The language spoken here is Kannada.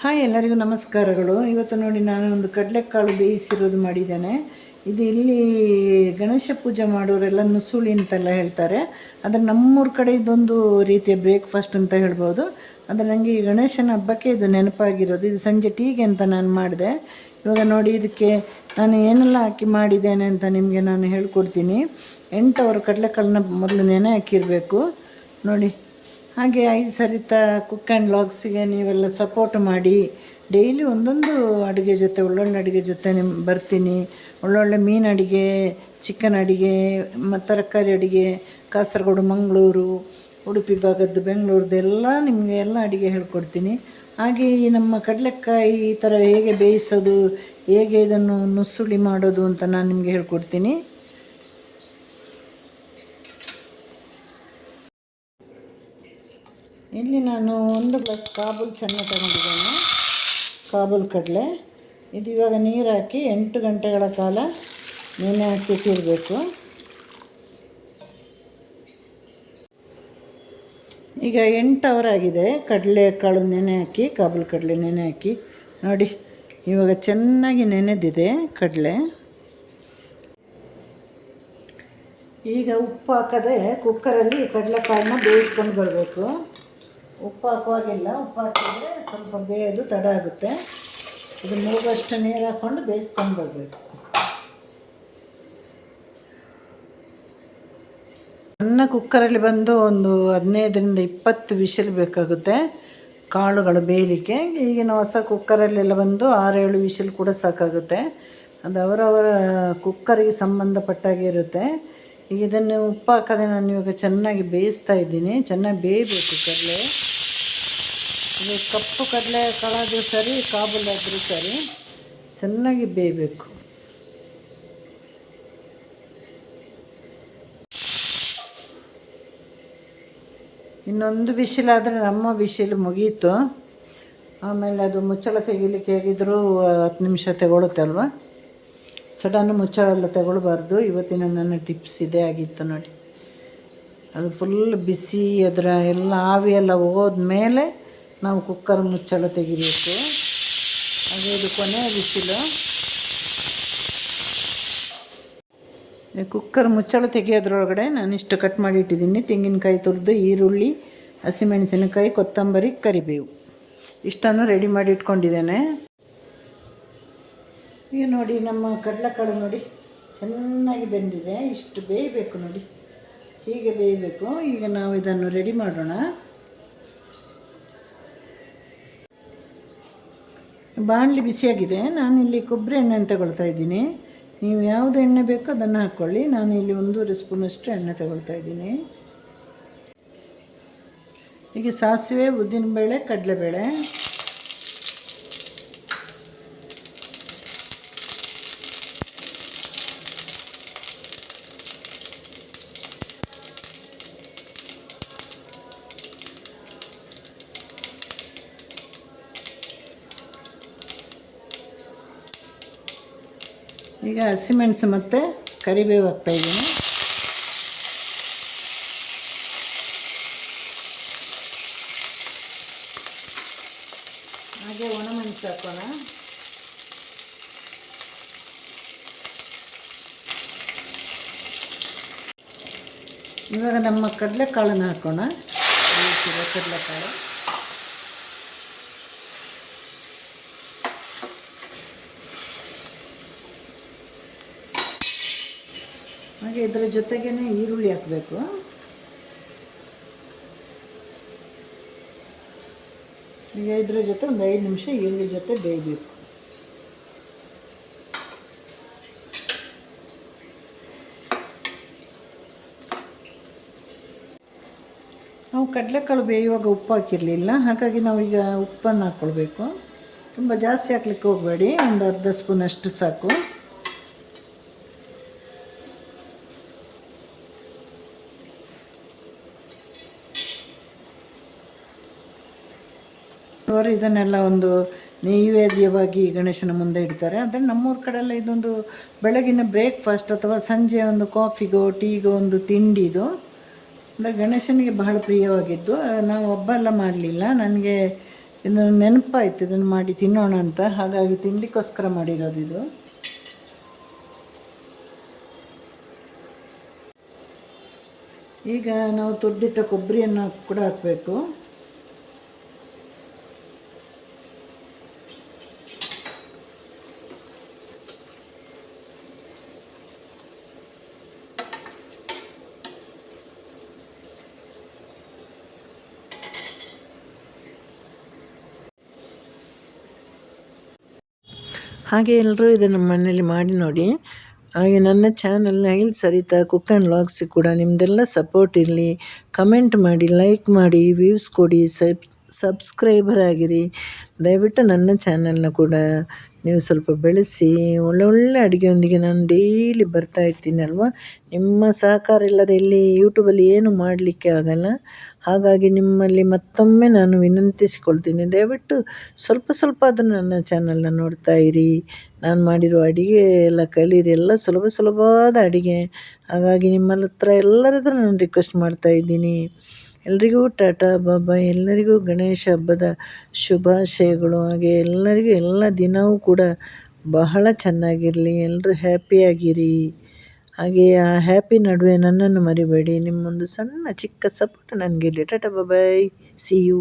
ಹಾಯ್ ಎಲ್ಲರಿಗೂ ನಮಸ್ಕಾರಗಳು. ಇವತ್ತು ನೋಡಿ ನಾನು ಒಂದು ಕಡಲೆಕಾಳು ಬೇಯಿಸಿರೋದು ಮಾಡಿದ್ದೇನೆ. ಇದು ಇಲ್ಲಿ ಗಣೇಶ ಪೂಜೆ ಮಾಡೋರೆಲ್ಲ ನುಸುಳಿ ಅಂತೆಲ್ಲ ಹೇಳ್ತಾರೆ. ಆದರೆ ನಮ್ಮೂರ ಕಡೆ ಇದೊಂದು ರೀತಿಯ ಬ್ರೇಕ್ಫಾಸ್ಟ್ ಅಂತ ಹೇಳ್ಬೋದು. ಆದರೆ ನನಗೆ ಈ ಗಣೇಶನ ಹಬ್ಬಕ್ಕೆ ಇದು ನೆನಪಾಗಿರೋದು. ಇದು ಸಂಜೆ ಟೀಗೆ ಅಂತ ನಾನು ಮಾಡಿದೆ. ಇವಾಗ ನೋಡಿ ಇದಕ್ಕೆ ನಾನು ಏನೆಲ್ಲ ಹಾಕಿ ಮಾಡಿದ್ದೇನೆ ಅಂತ ನಿಮಗೆ ನಾನು ಹೇಳ್ಕೊಡ್ತೀನಿ. ಎಂಟು ಅವರು ಕಡಲೆಕಾಳನ್ನ ಮೊದಲು ನೆನೆ ಹಾಕಿರಬೇಕು. ನೋಡಿ. ಹಾಗೆ ಐದು ಸರಿತ ಕುಕ್ ಆ್ಯಂಡ್ ಲಾಗ್ಸಿಗೆ ನೀವೆಲ್ಲ ಸಪೋರ್ಟ್ ಮಾಡಿ ಡೈಲಿ ಒಂದೊಂದು ಅಡುಗೆ ಜೊತೆ, ಒಳ್ಳೊಳ್ಳೆ ಅಡುಗೆ ಜೊತೆ ನಿಮ್ಮ ಬರ್ತೀನಿ. ಒಳ್ಳೊಳ್ಳೆ ಮೀನು ಅಡುಗೆ ಚಿಕನ್ ಅಡುಗೆ ಮತ್ತು ತರಕಾರಿ ಅಡುಗೆ, ಕಾಸರಗೋಡು, ಮಂಗಳೂರು, ಉಡುಪಿ ಭಾಗದ್ದು ಬೆಂಗಳೂರದ್ದು ಎಲ್ಲ ನಿಮಗೆ ಎಲ್ಲ ಅಡುಗೆ ಹೇಳ್ಕೊಡ್ತೀನಿ. ಹಾಗೆ ಈ ನಮ್ಮ ಕಡಲೆಕಾಯಿ ಈ ಥರ ಹೇಗೆ ಬೇಯಿಸೋದು, ಹೇಗೆ ಇದನ್ನು ನುಸುಳಿ ಮಾಡೋದು ಅಂತ ನಾನು ನಿಮಗೆ ಹೇಳ್ಕೊಡ್ತೀನಿ. ಇಲ್ಲಿ ನಾನು ಒಂದು ಗ್ಲಾಸ್ ಕಾಬೂಲ್ ಚೆನ್ನ ತಗೊಂಡಿದ್ದೇನೆ. ಕಾಬೂಲ್ ಕಡಲೆ. ಇದು ಇವಾಗ ನೀರು ಹಾಕಿ ಎಂಟು ಗಂಟೆಗಳ ಕಾಲ ನೆನೆ ಹಾಕಿ ಇಟ್ಟಿರಬೇಕು. ಈಗ ಎಂಟು ಅವರ್ ಆಗಿದೆ. ಕಡಲೆ ಕಾಳು ನೆನೆ ಹಾಕಿ, ಕಾಬೂಲ್ ಕಡಲೆ ನೆನೆ ಹಾಕಿ. ನೋಡಿ, ಇವಾಗ ಚೆನ್ನಾಗಿ ನೆನೆದಿದೆ ಕಡಲೆ. ಈಗ ಉಪ್ಪು ಹಾಕದೆ ಕುಕ್ಕರಲ್ಲಿ ಕಡಲೆಕಾಳನ್ನ ಬೇಯಿಸ್ಕೊಂಡು ಬರಬೇಕು. ಉಪ್ಪು ಹಾಕುವಾಗಿಲ್ಲ ಉಪ್ಪು ಹಾಕಿದರೆ ಸ್ವಲ್ಪ ಬೇಯೋದು ತಡ ಆಗುತ್ತೆ. ಇದು ಮೂಗಷ್ಟು ನೀರು ಹಾಕ್ಕೊಂಡು ಬೇಯಿಸ್ಕೊಂಡು ಬರಬೇಕು. ಸಣ್ಣ ಕುಕ್ಕರಲ್ಲಿ ಬಂದು ಒಂದು ಹದಿನೈದರಿಂದ ಇಪ್ಪತ್ತು ವಿಷಲ್ ಬೇಕಾಗುತ್ತೆ. ಕಾಳುಗಳು ಬೇಯಲಿಕ್ಕೆ. ಈಗಿನ ಹೊಸ ಕುಕ್ಕರಲ್ಲೆಲ್ಲ ಬಂದು ಆರೇಳು ವಿಷಲ್ ಕೂಡ ಸಾಕಾಗುತ್ತೆ. ಅದು ಅವರವರ ಕುಕ್ಕರಿಗೆ ಸಂಬಂಧಪಟ್ಟಾಗೆ ಇರುತ್ತೆ. ಇದನ್ನು ಉಪ್ಪು ಹಾಕೋದೇ ನಾನು ಇವಾಗ ಚೆನ್ನಾಗಿ ಬೇಯಿಸ್ತಾ ಇದ್ದೀನಿ. ಚೆನ್ನಾಗಿ ಬೇಯಬೇಕು ಕಡಲೆ ಇದು ಕಪ್ಪು ಕಡಲೆ ಕಾಳಾದರೂ ಸರಿ ಕಾಬೂಲಾದರೂ ಸರಿ, ಚೆನ್ನಾಗಿ ಬೇಯಬೇಕು. ಇನ್ನೊಂದು ಬಿಸಿಲಾದರೆ ನಮ್ಮ ಬಿಸಿಲು ಮುಗೀತು. ಆಮೇಲೆ ಅದು ಮುಚ್ಚಳ ತೆಗಿಲಿಕ್ಕೆ ಹೇಗಿದ್ದರೂ ಹತ್ತು ನಿಮಿಷ ಅಲ್ವಾ ಸಡನ್ ಮುಚ್ಚಳ ಎಲ್ಲ ತಗೊಳ್ಬಾರ್ದು. ಇವತ್ತಿನ ನನ್ನ ಟಿಪ್ಸ್ ಇದೇ ಆಗಿತ್ತು ನೋಡಿ. ಅದು ಫುಲ್ ಬಿಸಿ, ಅದರ ಎಲ್ಲ ಆವಿ ಎಲ್ಲ ಹೋದ್ಮೇಲೆ ನಾವು ಕುಕ್ಕರ್ ಮುಚ್ಚಳ ತೆಗಿಬೇಕು. ಹಾಗೆ ಇದು ಕೊನೆ ಬಿಸಿಲು. ಕುಕ್ಕರ್ ಮುಚ್ಚಳ ತೆಗೆಯೋದ್ರೊಳಗಡೆ ನಾನು ಇಷ್ಟು ಕಟ್ ಮಾಡಿ ಇಟ್ಟಿದ್ದೀನಿ. ತೆಂಗಿನಕಾಯಿ ತುರಿದು, ಈರುಳ್ಳಿ, ಹಸಿಮೆಣಸಿನಕಾಯಿ, ಕೊತ್ತಂಬರಿ, ಕರಿಬೇವು. ಇಷ್ಟನ್ನು ರೆಡಿ ಮಾಡಿ ಇಟ್ಕೊಂಡಿದ್ದೇನೆ. ಈಗ ನೋಡಿ ನಮ್ಮ ಕಡಲೆಕಾಳು ನೋಡಿ ಚೆನ್ನಾಗಿ ಬೆಂದಿದೆ. ಇಷ್ಟು ಬೇಯಬೇಕು ನೋಡಿ. ಹೀಗೆ ಬೇಯಬೇಕು. ಈಗ ನಾವು ಇದನ್ನು ರೆಡಿ ಮಾಡೋಣ. ಬಾಣಲಿ ಬಿಸಿಯಾಗಿದೆ. ನಾನಿಲ್ಲಿ ಕೊಬ್ಬರಿ ಎಣ್ಣೆ ತಗೊಳ್ತಾ ಇದ್ದೀನಿ. ನೀವು ಯಾವುದು ಎಣ್ಣೆ ಬೇಕೋ ಅದನ್ನು ಹಾಕ್ಕೊಳ್ಳಿ ನಾನು ಇಲ್ಲಿ ಒಂದೂವರೆ ಸ್ಪೂನಷ್ಟು ಎಣ್ಣೆ ತಗೊಳ್ತಾ ಇದ್ದೀನಿ. ಈಗ ಸಾಸಿವೆ, ಉದ್ದಿನಬೇಳೆ, ಕಡಲೆಬೇಳೆ. ಈಗ ಹಸಿಮೆಣಸು ಮತ್ತು ಕರಿಬೇವು ಹಾಕ್ತಾಯಿದ್ದೀನಿ ಹಾಗೆ ಒಣಮೆಣಸು ಹಾಕೋಣ. ಇವಾಗ ನಮ್ಮ ಕಡಲೆಕಾಳನ್ನು ಹಾಕೋಣ. ಕಡಲೆಕಾಳು. ಹಾಗೆ ಇದರ ಜೊತೆಗೇ ಈರುಳ್ಳಿ ಹಾಕಬೇಕು. ಈಗ ಇದ್ರ ಜೊತೆ ಒಂದು ಐದು ನಿಮಿಷ ಈರುಳ್ಳಿ ಜೊತೆ ಬೇಯಬೇಕು. ನಾವು ಕಡಲೆಕಾಳು ಬೇಯುವಾಗ ಉಪ್ಪು ಹಾಕಿರಲಿಲ್ಲ, ಹಾಗಾಗಿ ನಾವೀಗ ಉಪ್ಪನ್ನು ಹಾಕ್ಕೊಳ್ಬೇಕು ತುಂಬ ಜಾಸ್ತಿ ಹಾಕ್ಲಿಕ್ಕೆ ಹೋಗಬೇಡಿ, ಒಂದು ಅರ್ಧ ಸ್ಪೂನಷ್ಟು ಸಾಕು. ಅವರು ಇದನ್ನೆಲ್ಲ ಒಂದು ನೈವೇದ್ಯವಾಗಿ ಗಣೇಶನ ಮುಂದೆ ಇಡ್ತಾರೆ. ಆದರೆ ನಮ್ಮೂರ ಕಡೆಯೆಲ್ಲ ಇದೊಂದು ಬೆಳಗಿನ ಬ್ರೇಕ್ಫಾಸ್ಟ್ ಅಥವಾ ಸಂಜೆ ಒಂದು ಕಾಫಿಗೋ, ಟೀಗೋ ಒಂದು ತಿಂಡಿದು ಅಂದರೆ ಗಣೇಶನಿಗೆ ಬಹಳ ಪ್ರಿಯವಾಗಿದ್ದು. ನಾವು ಹಬ್ಬ ಎಲ್ಲ ಮಾಡಲಿಲ್ಲ. ನನಗೆ ಇದು ನೆನಪಾಯ್ತು. ಇದನ್ನು ಮಾಡಿ ತಿನ್ನೋಣ ಅಂತ. ಹಾಗಾಗಿ ತಿನ್ನಲಿಕ್ಕೋಸ್ಕರ ಮಾಡಿರೋದು ಇದು. ಈಗ ನಾವು ತುರಿದಿಟ್ಟ ಕೊಬ್ಬರಿಯನ್ನು ಕೂಡ ಹಾಕಬೇಕು. ಹಾಗೆ ಎಲ್ಲರೂ ಇದನ್ನು ಮನೆಯಲ್ಲಿ ಮಾಡಿ ನೋಡಿ. ಹಾಗೆ ನನ್ನ ಚಾನಲ್ ನೈಲ್ ಸರಿತಾ ಕುಕ್ ಆ್ಯಂಡ್ ವ್ಲಾಗ್ಸ್ ಕೂಡ ನಿಮ್ಮದೆಲ್ಲ ಸಪೋರ್ಟ್ ಇರಲಿ. ಕಮೆಂಟ್ ಮಾಡಿ ಲೈಕ್ ಮಾಡಿ ವ್ಯೂಸ್ ಕೊಡಿ, ಸಬ್ ಸಬ್ಸ್ಕ್ರೈಬರ್ ಆಗಿರಿ. ದಯವಿಟ್ಟು ನನ್ನ ಚಾನಲ್ನ ಕೂಡ ನೀವು ಸ್ವಲ್ಪ ಬೆಳೆಸಿ ಒಳ್ಳೊಳ್ಳೆ ಅಡುಗೆಯೊಂದಿಗೆ ನಾನು ಡೈಲಿ ಬರ್ತಾ ಇರ್ತೀನಿ ಅಲ್ವಾ? ನಿಮ್ಮ ಸಹಕಾರ ಇಲ್ಲದೆ ಇಲ್ಲಿ ಯೂಟ್ಯೂಬಲ್ಲಿ ಏನು ಮಾಡಲಿಕ್ಕೆ ಆಗಲ್ಲ. ಹಾಗಾಗಿ ನಿಮ್ಮಲ್ಲಿ ಮತ್ತೊಮ್ಮೆ ನಾನು ವಿನಂತಿಸಿಕೊಳ್ತೀನಿ. ದಯವಿಟ್ಟು ಸ್ವಲ್ಪ ಸ್ವಲ್ಪ ಆದರೂ ನನ್ನ ಚಾನಲ್ನ ನೋಡ್ತಾ ಇರಿ. ನಾನು ಮಾಡಿರೋ ಅಡುಗೆ ಎಲ್ಲ ಕಲೀರಿ. ಎಲ್ಲ ಸುಲಭ ಸುಲಭವಾದ ಅಡುಗೆ. ಹಾಗಾಗಿ ನಿಮ್ಮಲ್ಲಿ ಹತ್ರ ಎಲ್ಲರ ನಾನು ರಿಕ್ವೆಸ್ಟ್ ಮಾಡ್ತಾ ಇದ್ದೀನಿ. ಎಲ್ರಿಗೂ ಟಾಟಾ ಬಾಬಾ ಎಲ್ಲರಿಗೂ ಗಣೇಶ ಹಬ್ಬದ ಶುಭಾಶಯಗಳು. ಹಾಗೆ ಎಲ್ಲರಿಗೂ ಎಲ್ಲ ದಿನವೂ ಕೂಡ ಬಹಳ ಚೆನ್ನಾಗಿರಲಿ. ಎಲ್ಲರೂ ಹ್ಯಾಪಿಯಾಗಿರಿ. ಹಾಗೆ ಆ ಹ್ಯಾಪಿ ನಡುವೆ ನನ್ನನ್ನು ಮರಿಬೇಡಿ. ನಿಮ್ಮೊಂದು ಸಣ್ಣ ಚಿಕ್ಕ support ನನಗಿರಲಿ tata bye bye see you